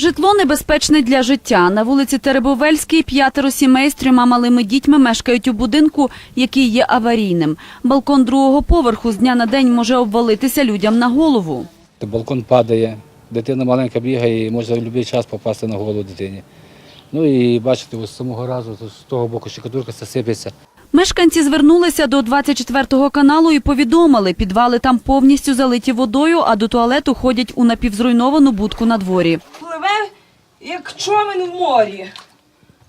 Житло небезпечне для життя. На вулиці Теребовельській п'ятеро сімей з трьома малими дітьми мешкають у будинку, який є аварійним. Балкон другого поверху з дня на день може обвалитися людям на голову. Балкон падає, дитина маленька бігає і може в будь-який час попасти на голову дитині. Ну і бачите, ось з самого разу з того боку щекотурка сипеться. Мешканці звернулися до 24-го каналу і повідомили, підвали там повністю залиті водою, а до туалету ходять у напівзруйновану будку на дворі. Як човен в морі.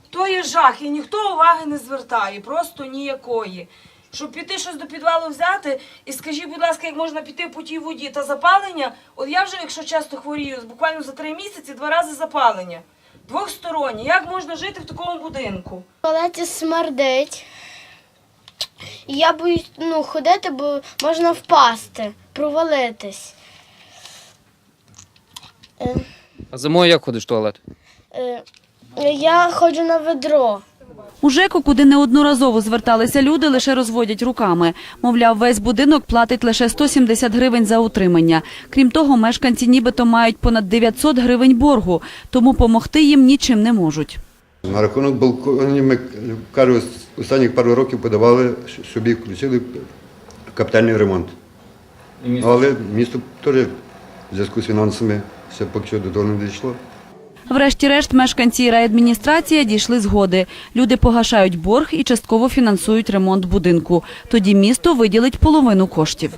То є жах, і ніхто уваги не звертає, просто ніякої. Щоб піти щось до підвалу взяти, і скажіть, будь ласка, як можна піти по тій воді та запалення, от я вже, якщо часто хворію, буквально за три місяці два рази запалення. Двохсторонні. Як можна жити в такому будинку? В туалеті смердить. Я боюсь ну, ходити, бо можна впасти, провалитись. А зимою як ходиш в туалет? е, я ходжу на ведро. У ЖЕКу, куди неодноразово зверталися люди, лише розводять руками. Мовляв, весь будинок платить лише 170 гривень за утримання. Крім того, мешканці нібито мають понад 900 гривень боргу, тому помогти їм нічим не можуть. На рахунок балконів ми кажу, останніх пару років подавали, собі включили капітальний ремонт. Але місто теж в зв'язку з фінансами все поки що до того не дійшло. Врешті-решт, мешканці і райадміністрація дійшли згоди. Люди погашають борг і частково фінансують ремонт будинку. Тоді місто виділить половину коштів.